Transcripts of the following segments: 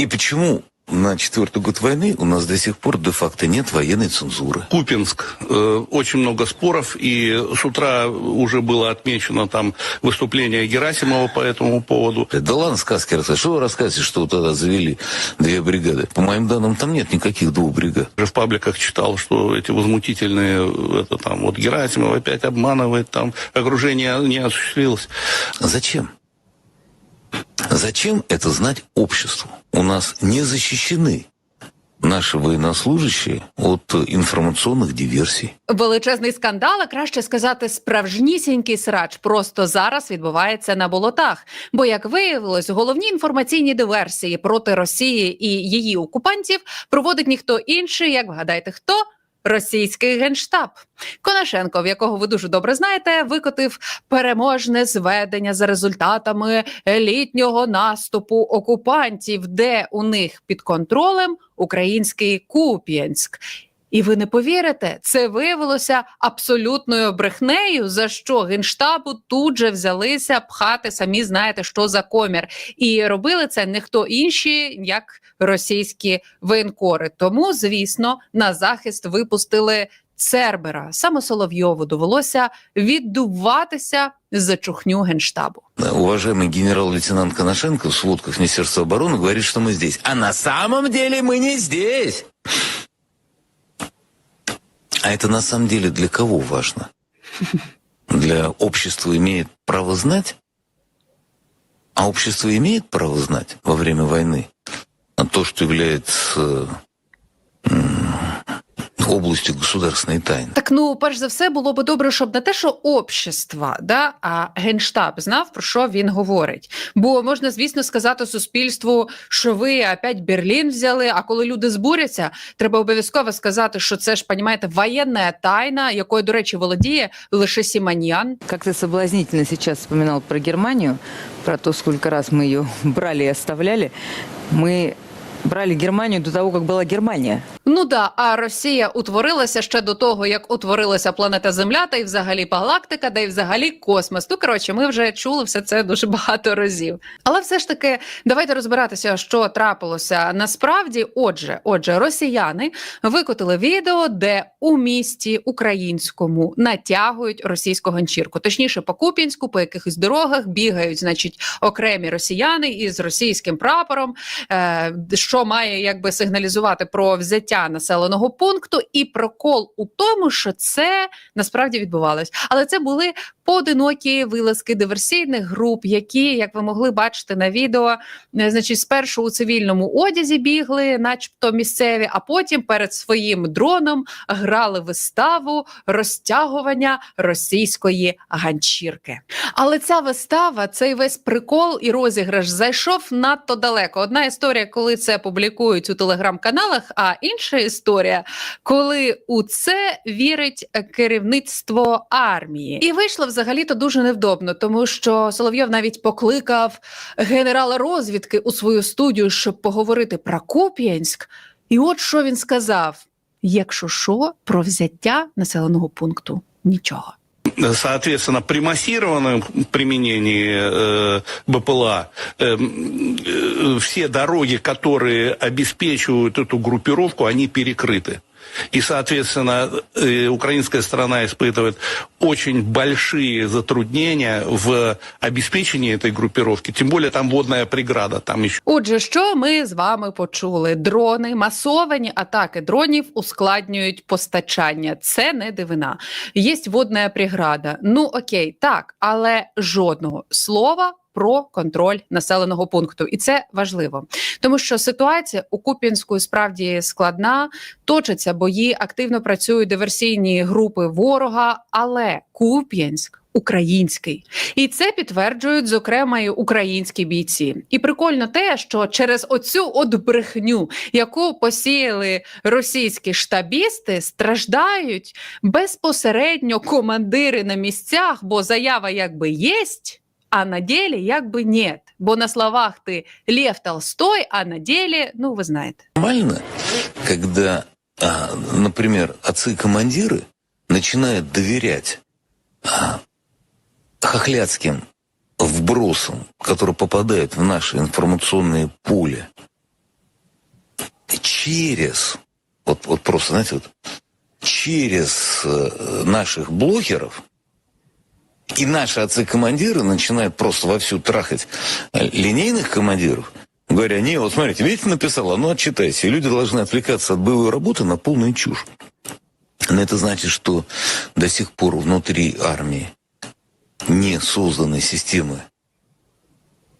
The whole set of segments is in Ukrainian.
И почему на четвертый год войны у нас до сих пор де-факто нет военной цензуры? Купинск. Э, Очень много споров, и с утра уже было отмечено там выступление Герасимова по этому поводу. Да ладно сказки рассказывать. Что вы рассказываете, что вот тогда завели две бригады? По моим данным, там нет никаких двух бригад. Я в пабликах читал, что эти возмутительные, это там, вот Герасимов опять обманывает, там, окружение не осуществилось. Зачем? Зачем это знать обществу? У нас не защищены наши военнослужащие от э, информационных диверсий. Величезний скандал, а краще сказати, справжнісінький срач просто зараз відбувається на болотах. Бо, як виявилось, головні інформаційні диверсії проти Росії і її окупантів проводить ніхто інший, як вгадайте, хто? Російський генштаб Конашенко, в якого ви дуже добре знаєте, викотив переможне зведення за результатами літнього наступу окупантів, де у них під контролем український Куп'янськ. І ви не повірите, це виявилося абсолютною брехнею, за що генштабу тут же взялися пхати самі знаєте, що за комір, і робили це не хто інші, як російські воєнкори. Тому, звісно, на захист випустили Цербера. Саме Соловйову довелося віддуватися за чухню генштабу. Уважаемый генерал-лейтенант Коношенко в сводках Министерства обороны говорит, что мы здесь. А на самом деле мы не здесь. А это на самом деле для кого важно? Для общества имеет право знать? А общество имеет право знать во время войны то, что является областью государственной тайны? Так ну, перш за все, було би добре, щоб не те, що общества, да, а генштаб знав про що він говорить. Бо можна, звісно, сказати суспільству, що ви опять Берлін взяли. А коли люди збуряться, треба обов'язково сказати, що це ж понімаєте, воєнна тайна, якою, до речі, володіє лише Сіманіян. Как ты соблазнительно сейчас вспоминал про Германию, про то, сколько раз мы ее брали и оставляли. Мы брали Германию до того, как была Германия. Ну да, а Росія утворилася ще до того, як утворилася планета Земля, та й взагалі галактика, та й взагалі космос. Ну коротше, ми вже чули все це дуже багато разів. Але все ж таки, давайте розбиратися, що трапилося насправді. Отже, отже, росіяни викотили відео, де у місті українському натягують російську ганчірку. Точніше, по Куп'янську, по якихось дорогах бігають, значить, окремі росіяни із російським прапором, е, що має якби сигналізувати про взяття населеного пункту, і прокол у тому, що це насправді відбувалось. Але це були поодинокі вилазки диверсійних груп, які, як ви могли бачити на відео, е, значить, спершу у цивільному одязі бігли, начебто місцеві, а потім перед своїм дроном грали виставу розтягування російської ганчірки. Але ця вистава, цей весь прикол і розіграш зайшов надто далеко. Одна історія, коли це публікують у телеграм-каналах, а інша історія, коли у це вірить керівництво армії, і вийшло взагалі-то дуже невдобно, тому що Соловйов навіть покликав генерала розвідки у свою студію, щоб поговорити про Куп'янськ. І от що він сказав: якщо що, про взяття населеного пункту нічого. Соответственно, при массированном применении э, БПЛА э, м, э, все дороги, которые обеспечивают эту группировку, они перекрыты. И, соответственно, э, украинская сторона испытывает очень большие затруднения в обеспечении этой группировки. Тем более там водная преграда, там еще Отже, що ми з вами почули? Дрони, масовані атаки дронів ускладнюють постачання. Це не дивина. Є водна преграда. Ну окей, так, але жодного слова. Про контроль населеного пункту, і це важливо, тому що ситуація у Куп'янську справді складна. Точаться бої, активно працюють диверсійні групи ворога, але Куп'янськ український, і це підтверджують зокрема і українські бійці. І прикольно те, що через оцю от брехню, яку посіяли російські штабісти, страждають безпосередньо командири на місцях, бо заява якби єсть. А на деле якби нет. Бо на словах ти Лев Толстой, а на деле, ну ви знаєте. Нормально, когда, а, например, отцы-командиры начинают доверять а, хохлядским вбросам, которые попадают в наши информационные поле, через, вот, вот просто, знаете, вот, через э, наших блогеров и наши отцы-командиры начинают просто вовсю трахать э, линейных командиров, говоря, не, вот смотрите, видите, написала, ну отчитайся. И люди должны отвлекаться от боевой работы на полную чушь. Но это значит, что до сих пор внутри армии не созданы системы,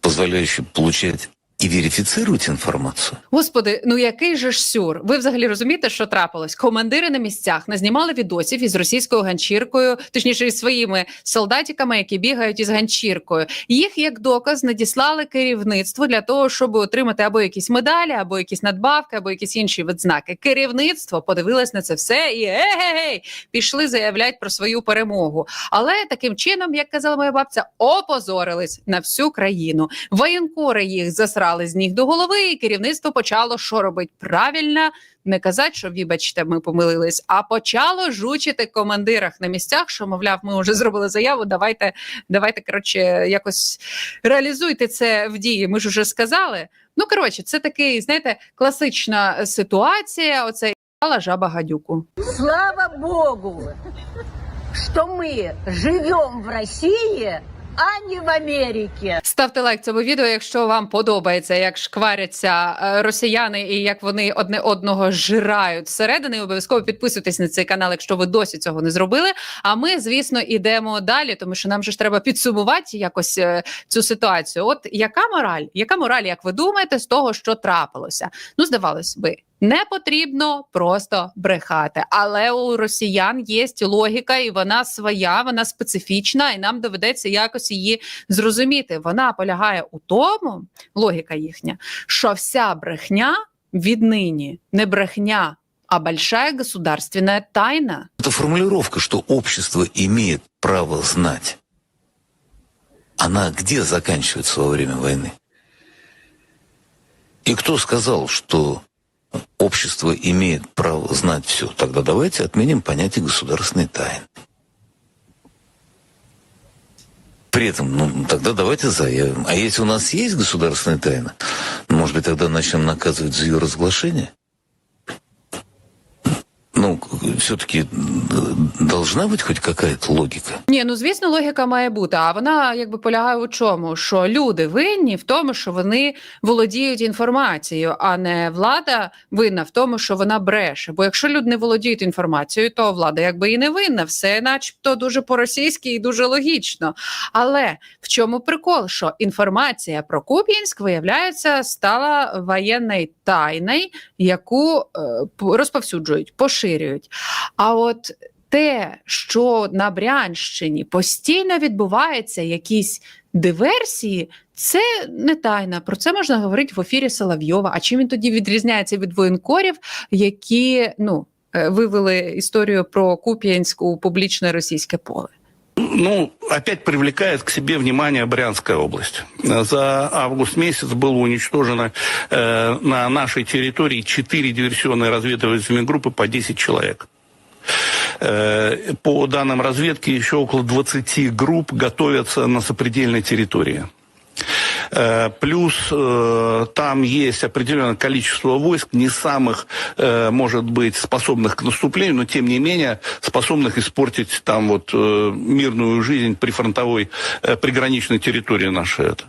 позволяющие получать и верифицировать информацию. Господи, ну який же ж сюр? Ви взагалі розумієте, що трапилось? Командири на місцях назнімали відосів із російською ганчіркою, точніше із своїми солдатиками, які бігають із ганчіркою. Їх як доказ надіслали керівництву для того, щоб отримати або якісь медалі, або якісь надбавки, або якісь інші відзнаки. Керівництво подивилось на це все і егегей, пішли заявляти про свою перемогу. Але таким чином, як казала моя бабця, опозорились на всю країну. Воєнкори їх засрали з ніг до голови, і керівництво почало що робить правильно. Не казати, що вибачте, ми помилились, а почало жучити командирах на місцях, що мовляв, ми вже зробили заяву. Давайте, давайте коротше, якось реалізуйте це в дії. Ми ж уже сказали. Ну коротше, це такий, знаєте, класична ситуація. Оце «Ала жаба гадюку. Слава Богу, что мы живем в России, а не в Америке. Ставте лайк цьому відео, якщо вам подобається, як шкваряться е, росіяни і як вони одне одного жирають зсередини. Обов'язково підписуйтесь на цей канал, якщо ви досі цього не зробили. А ми, звісно, йдемо далі, тому що нам же ж треба підсумувати якось е, цю ситуацію. От яка мораль? Яка мораль, як ви думаєте, з того, що трапилося? Ну, здавалось би. Не потрібно просто брехати, але у росіян є логіка, і вона своя, вона специфічна, і нам доведеться якось її зрозуміти. Вона полягає у тому, логіка їхня, що вся брехня віднині не брехня, а большая государственная тайна. Эта формулировка, что общество имеет право знать, она где заканчивается во время войны? И кто сказал, что общество имеет право знать все? Тогда давайте отменим понятие государственной тайны. При этом, ну, тогда давайте заявим. А если у нас есть государственная тайна, может быть, тогда начнем наказывать за ее разглашение? Ну, все-таки должна быть хоть какая-то логика. Ні, ну звісно, логіка має бути. А вона якби полягає у чому? Що люди винні в тому, що вони володіють інформацією, а не влада винна в тому, що вона бреше. Бо якщо люди не володіють інформацією, то влада якби і не винна. Все, начебто, дуже по-російськи і дуже логічно. Але в чому прикол? Що інформація про Куп'янськ, виявляється, стала воєнною тайною, яку е, розповсюджують, поширюють. А от те, що на Брянщині постійно відбуваються якісь диверсії, це не тайна. Про це можна говорити в ефірі Соловйова. А чим він тоді відрізняється від воєнкорів, які ну е, вивели історію про Куп'янськ у публічне російське поле? Ну, опять привлекает к себе внимание Брянская область. За август месяц было уничтожено э, на нашей территории 4 диверсионные разведывательные группы по 10 человек. Э, по данным разведки, еще около 20 групп готовятся на сопредельной территории. Э, Плюс э, там есть определенное количество войск, не самых, э, может быть, способных к наступлению, но тем не менее способных испортить там вот э, мирную жизнь прифронтовой, э, приграничной территории нашей, это,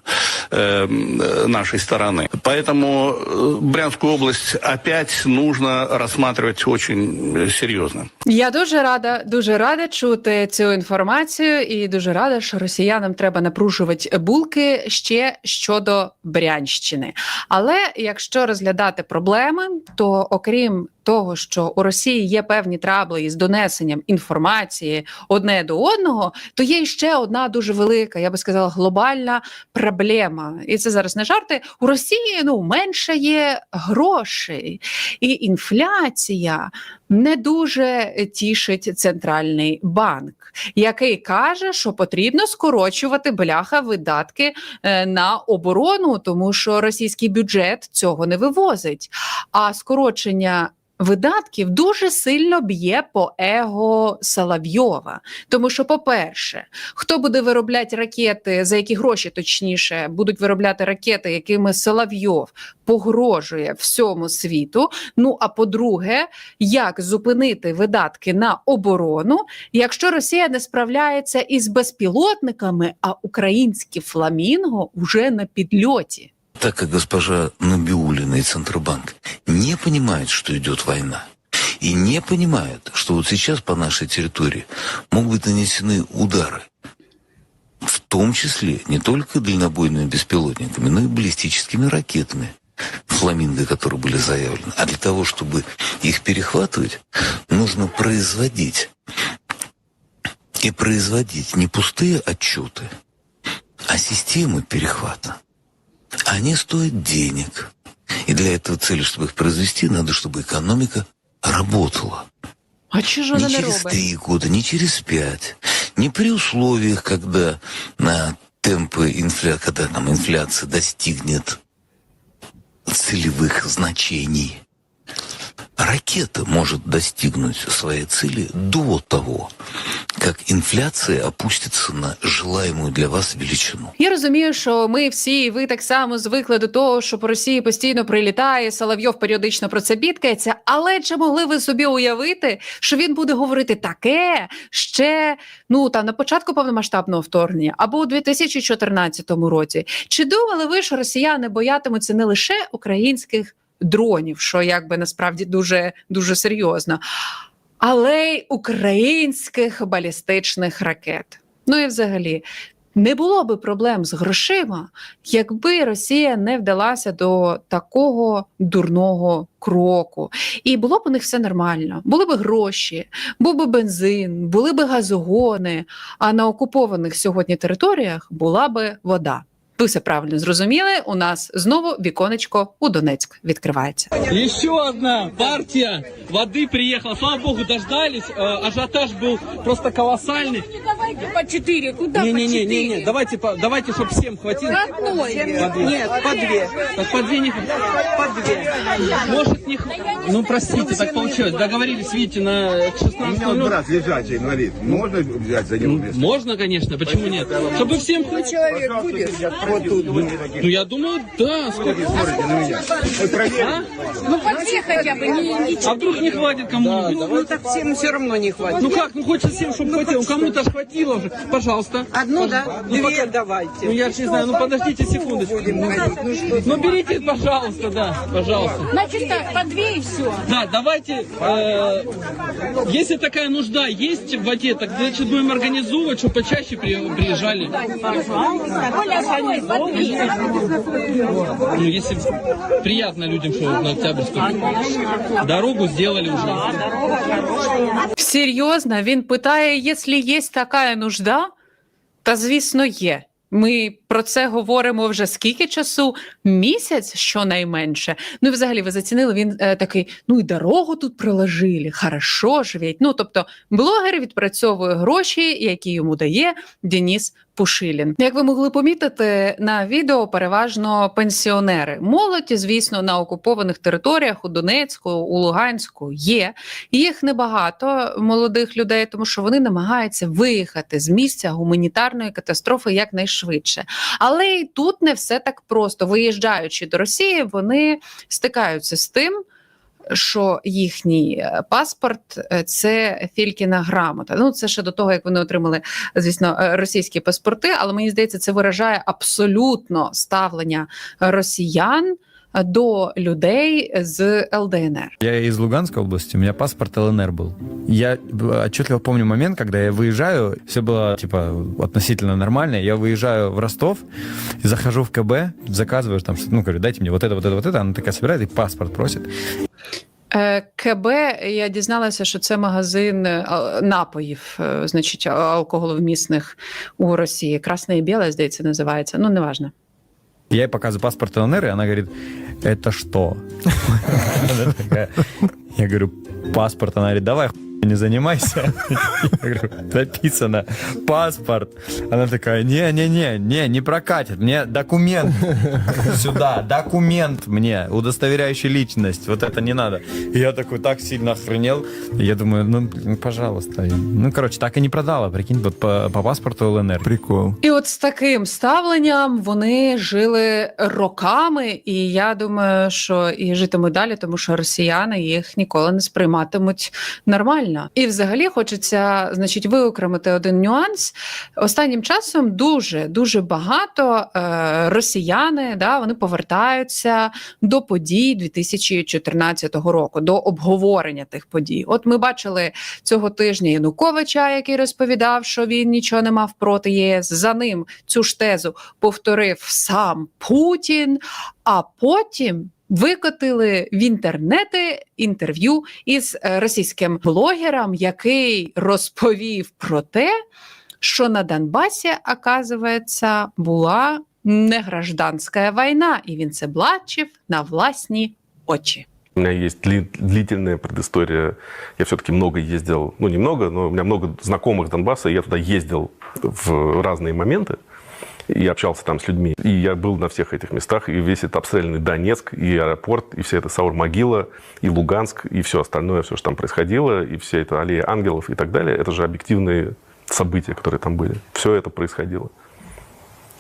э, э, нашей стороны. Поэтому э, Брянскую область опять нужно рассматривать очень э, серьезно. Я дуже рада, дуже рада чути цю інформацію, і дуже рада, що росіянам треба напружувати булки ще щодо Брянщини. Але якщо розглядати проблеми, то окрім того, що у Росії є певні трабли із донесенням інформації одне до одного, то є ще одна дуже велика, я би сказала, глобальна проблема. І це зараз не жарти. У Росії ну менше є грошей, і інфляція не дуже тішить центральний банк, який каже, що потрібно скорочувати бляха видатки е, на оборону, тому що російський бюджет цього не вивозить. А скорочення видатків дуже сильно б'є по его Соловйова. Тому що, по-перше, хто буде виробляти ракети, за які гроші точніше будуть виробляти ракети, якими Соловйов погрожує всьому світу. Ну а по-друге, як зупинити видатки на оборону, якщо Росія не справляється із безпілотниками, а українські фламінго вже на підльоті. Так как госпожа Набиулина и Центробанк не понимают, что идет война, и не понимают, что вот сейчас по нашей территории могут быть нанесены удары, в том числе не только дальнобойными беспилотниками, но и баллистическими ракетами, фламинго, которые были заявлены. А для того, чтобы их перехватывать, нужно производить. И производить не пустые отчеты, а системы перехвата. Они стоят денег. И для этого цели, чтобы их произвести, надо, чтобы экономика работала. А чи ж Не через робить? три года, не через пять. Не при условиях, когда на темпы инфля... когда там инфляция достигнет целевых значений. Ракета может достигнуть своей цели до того, как инфляция опустится на желаемую для вас величину. Я розумію, що ми всі, і ви так само звикли до того, що по Росії постійно прилітає, Соловйов періодично про це бідкається. Але чи могли ви собі уявити, що він буде говорити таке ще ну там на початку повномасштабного вторгнення або у 2014 році? Чи думали ви, що росіяни боятимуться не лише українських дронів, що якби насправді дуже дуже серйозно, але й українських балістичних ракет? Ну і взагалі. Не було би проблем з грошима, якби Росія не вдалася до такого дурного кроку. І було б у них все нормально. Були б гроші, був би бензин, були б газогони. А на окупованих сьогодні територіях була би вода Ви все правильно зрозуміли. У нас знову віконечко у Донецьк відкривається. Еще одна партия воды приехала. Слава богу, дождались. Э, Ажиотаж был просто колоссальный. Давайте по четыре. Куда Не, по не, не, четыре? не, не. Давайте, по- давайте, чтобы всем хватило. Одной. По две. Нет, по две. Так по две не хватит. По две. Может не хватит. Ну простите, так получилось. Договорились, видите, на к У меня вот 16 брат лежачий инвалид. Можно взять за него место? Можно, конечно, почему нет? Чтобы всем... Человек будет Вот тут. Ну я думаю, да. сколько- Смотрите на меня. Вы проверите. Ну, по две хотя бы. Не, не А вдруг не хватит кому-нибудь? Ну, ну, так всем все равно не хватит. Ну как, ну хочется всем, чтобы хватило. Кому-то хватило уже. Пожалуйста. Одну, да? Ну, Две пока- давайте. Ну я же не знаю, ну подождите секундочку. Ну берите, пожалуйста, да, пожалуйста. Значит так, по две и все. Да, давайте, э, если такая нужда есть в воде, так значит будем организовывать, чтобы почаще при- приезжали. Ну если приятно людям, что на Октябрьскую. Дорогу сделали уже. Серйозно, він питає, якщо є така нужда, та звісно є. Ми про це говоримо вже скільки часу? Місяць щонайменше. Ну і взагалі ви зацінили, він е, такий: ну і дорогу тут проложили, хорошо ж ведь. Ну тобто, блогер відпрацьовує гроші, які йому дає Деніс Пушилін. Як ви могли помітити на відео, переважно пенсіонери. Молодь, звісно, на окупованих територіях у Донецьку, у Луганську є. Їх небагато молодих людей, тому що вони намагаються виїхати з місця гуманітарної катастрофи якнайшвидше. Але і тут не все так просто. Виїжджаючи до Росії, вони стикаються з тим. Що їхній е, паспорт е, це Фількіна грамота. Ну це ще до того, як вони отримали, звісно, е, російські паспорти. Але мені здається, це виражає абсолютно ставлення росіян до людей з ЛДНР. Я из Луганской области, у меня паспорт ЛНР был. Я отчетливо помню момент, когда я выезжаю, все было типа относительно нормально, я выезжаю в Ростов, захожу в КБ, заказываю там, что- ну, говорю, дайте мне вот это, вот это, вот это, она такая собирает и паспорт просит. Е, КБ я дізналася, що це магазин е, а- напоїв, е, значить, а- алкоголовмісних у Росії. Красне і біле, здається, називається. Ну, неважно. Я ей показываю паспорт ЛНР, и она говорит, это что? Я говорю, паспорт, она говорит, давай не занимайся. Я говорю, написано паспорт. Она такая, не-не-не, не, не прокатит. Мне документ сюда, документ мне, удостоверяющий личность. Вот это не надо. И я такой так сильно охренел. Я думаю, ну, блин, пожалуйста. Ну, короче, так и не продала, прикинь, вот по, по паспорту ЛНР. Прикол. І от з таким ставленням вони жили роками, і я думаю, що і житимуть далі, тому що росіяни їх ніколи не сприйматимуть нормально. І взагалі хочеться, значить, виокремити один нюанс. Останнім часом дуже дуже багато е, росіяни да, вони повертаються до подій 2014 року, до обговорення тих подій. От ми бачили цього тижня Януковича, який розповідав, що він нічого не мав проти ЄС. За ним цю ж тезу повторив сам Путін, а потім Викотили в інтернети інтерв'ю із е, російським блогером, який розповів про те, що на Донбасі, оказується, була не гражданська війна, і він це бачив на власні очі. У меня есть дли- длительная предыстория. Я все-таки много ездил, ну немного, но у меня много знакомых с Донбасса, и я туда ездил в разные моменты И общался там с людьми. И я был на всех этих местах, и весь этот обстрелянный Донецк, и аэропорт, и вся эта Саур-могила, и Луганск, и все остальное, все, что там происходило, и вся эта аллея ангелов и так далее, это же объективные события, которые там были. Все это происходило.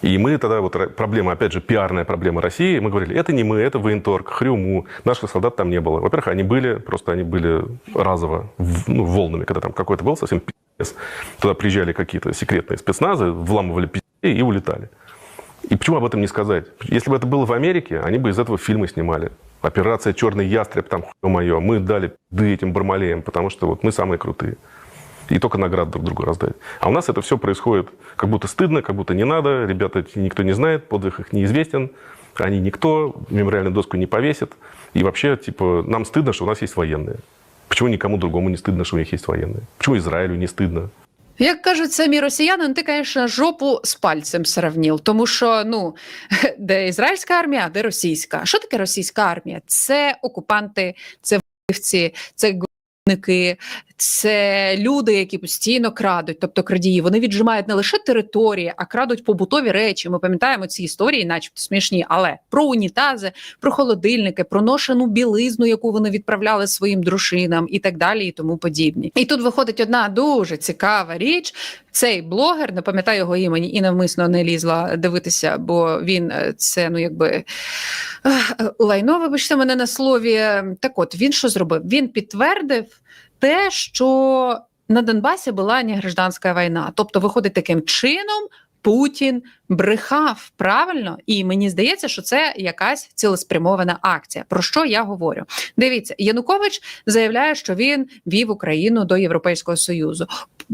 И мы тогда, вот проблема, опять же, пиарная проблема России, мы говорили, это не мы, это военторг, Хрюму, наших солдат там не было. Во-первых, они были, просто они были разово, ну, волнами, когда там какой-то был совсем пиздец. Туда приезжали какие-то секретные спецназы, вламывали пиздец и улетали. И почему об этом не сказать? Если бы это было в Америке, они бы из этого фильмы снимали. Операция «Черный ястреб», там, хуй мое, мы дали пизды этим бармалеям, потому что вот мы самые крутые и только наград друг другу раздать. А у нас это все происходит как будто стыдно, как будто не надо, ребята никто не знает, подвиг их неизвестен, они никто, мемориальную доску не повесит. И вообще, типа, нам стыдно, что у нас есть военные. Почему никому другому не стыдно, что у них есть военные? Почему Израилю не стыдно? Як кажуть самі росіяни, ну, ти, звісно, жопу з пальцем сравнив, тому що ну де ізраїльська армія, де російська. Що таке російська армія? Це окупанти, це вбивці, це це люди, які постійно крадуть, тобто крадії. Вони віджимають не лише території, а крадуть побутові речі. Ми пам'ятаємо ці історії, начебто смішні, але про унітази, про холодильники, про ношену білизну, яку вони відправляли своїм дружинам, і так далі, і тому подібні. І тут виходить одна дуже цікава річ. Цей блогер, не пам'ятаю його імені, і навмисно не лізла дивитися, бо він е, це ну якби е, лайно, вибачте мене на слові. Так от він що зробив? Він підтвердив те, що на Донбасі була не гражданська війна. Тобто, виходить таким чином. Путін брехав правильно, і мені здається, що це якась цілеспрямована акція. Про що я говорю? Дивіться, Янукович заявляє, що він вів Україну до Європейського союзу,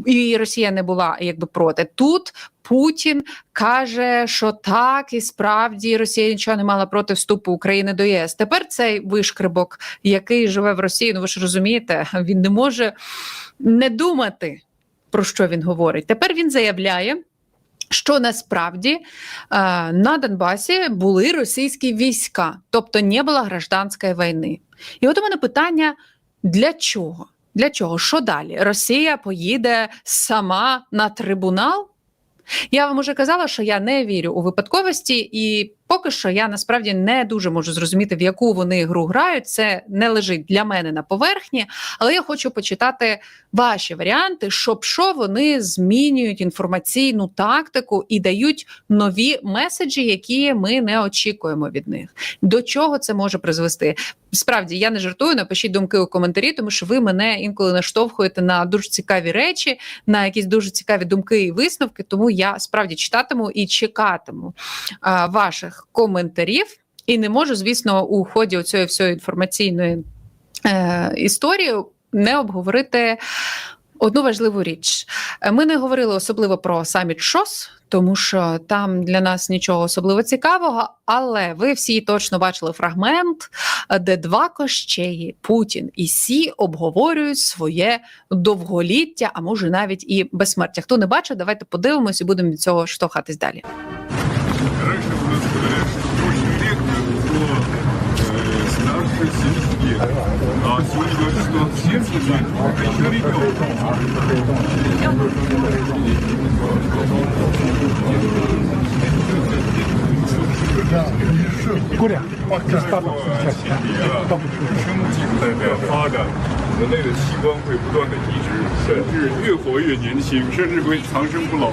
і Росія не була якби проти. Тут Путін каже, що так, і справді Росія нічого не мала проти вступу України до ЄС. Тепер цей вишкрибок, який живе в Росії, ну ви ж розумієте, він не може не думати про що він говорить. Тепер він заявляє. Що насправді е, на Донбасі були російські війська, тобто не було гражданської війни. І от у мене питання: для чого? Для чого? Що далі? Росія поїде сама на трибунал? Я вам уже казала, що я не вірю у випадковості, і поки що я насправді не дуже можу зрозуміти, в яку вони гру грають. Це не лежить для мене на поверхні, але я хочу почитати ваші варіанти, щоб що вони змінюють інформаційну тактику і дають нові меседжі, які ми не очікуємо від них. До чого це може призвести? Справді я не жартую. Напишіть думки у коментарі, тому що ви мене інколи наштовхуєте на дуже цікаві речі, на якісь дуже цікаві думки і висновки. Тому я справді читатиму і чекатиму а, ваших коментарів. І не можу, звісно, у ході цієї всієї інформаційної е, історії не обговорити одну важливу річ. Ми не говорили особливо про саміт ШОС, тому що там для нас нічого особливо цікавого. Але ви всі точно бачили фрагмент, де два кощеї Путін і Сі обговорюють своє довголіття, а може навіть і безсмертя. Хто не бачив, давайте подивимось і будемо від цього штовхатись далі. А сегодня говорят, что что он всем служит, а еще ребенок. Куря. 代表发展，人类的器官会不断的移植，甚至越活越年轻，甚至会长生不老。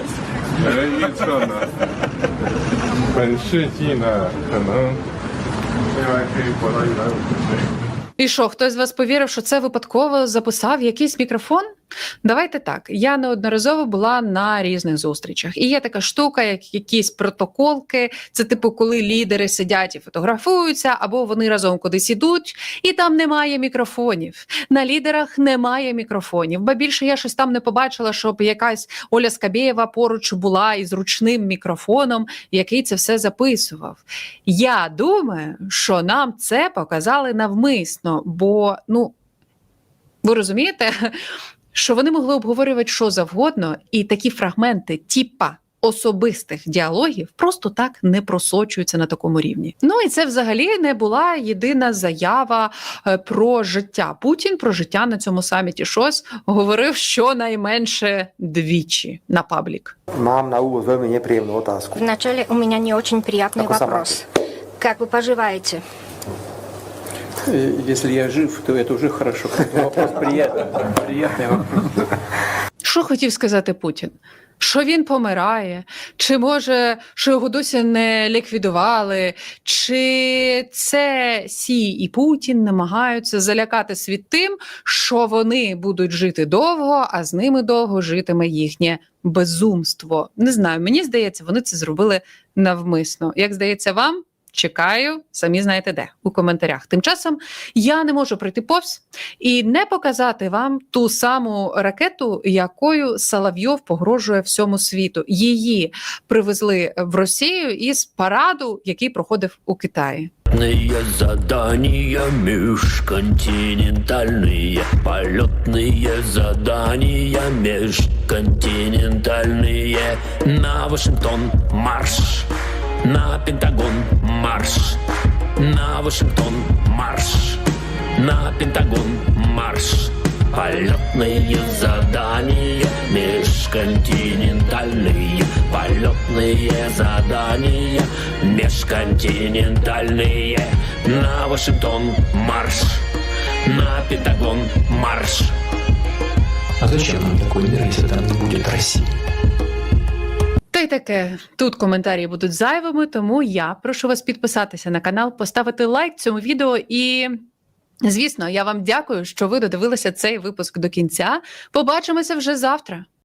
来预测呢，本世纪呢，可能未来可以活到一百五十岁。 І що, хтось з вас повірив, що це випадково записав якийсь мікрофон? Давайте так. Я неодноразово була на різних зустрічах. І є така штука, як якісь протоколки. Це типу, коли лідери сидять і фотографуються, або вони разом кудись ідуть, і там немає мікрофонів. На лідерах немає мікрофонів. Ба більше я щось там не побачила, щоб якась Оля Скабєєва поруч була із ручним мікрофоном, який це все записував. Я думаю, що нам це показали навмисно, бо ну ви розумієте, що вони могли обговорювати що завгодно, і такі фрагменти, типа. Особистих діалогів просто так не просочуються на такому рівні. Ну і це взагалі не була єдина заява е, про життя. Путін про життя на цьому саміті щось говорив щонайменше двічі на паблік. Mám na úvod veľmi nepríjemnú otázku. Вначале у меня не очень приятный Как вы сама? вопрос. Как вы поживаете? Если я жив, то это уже хорошо. Вопрос приятный. Приятный вопрос. Що хотів сказати Путін? Що він помирає, чи може, що його досі не ліквідували, чи це Сі і Путін намагаються залякати світ тим, що вони будуть жити довго, а з ними довго житиме їхнє безумство. Не знаю, мені здається, вони це зробили навмисно. Як здається вам? Чекаю, самі знаєте де у коментарях. Тим часом я не можу пройти повз і не показати вам ту саму ракету, якою Соловйов погрожує всьому світу. Її привезли в Росію із параду, який проходив у Китаї. задания межконтинентальные, полетные задания межконтинентальные. На Вашингтон марш, На Пентагон марш, на Вашингтон марш, на Пентагон марш. Полетные задания межконтинентальные, полетные задания межконтинентальные. На Вашингтон марш, на Пентагон марш. А зачем нам такой мир, если там не будет России? Й таке тут коментарі будуть зайвими, тому я прошу вас підписатися на канал, поставити лайк цьому відео і. Звісно, я вам дякую, що ви додивилися цей випуск до кінця. Побачимося вже завтра.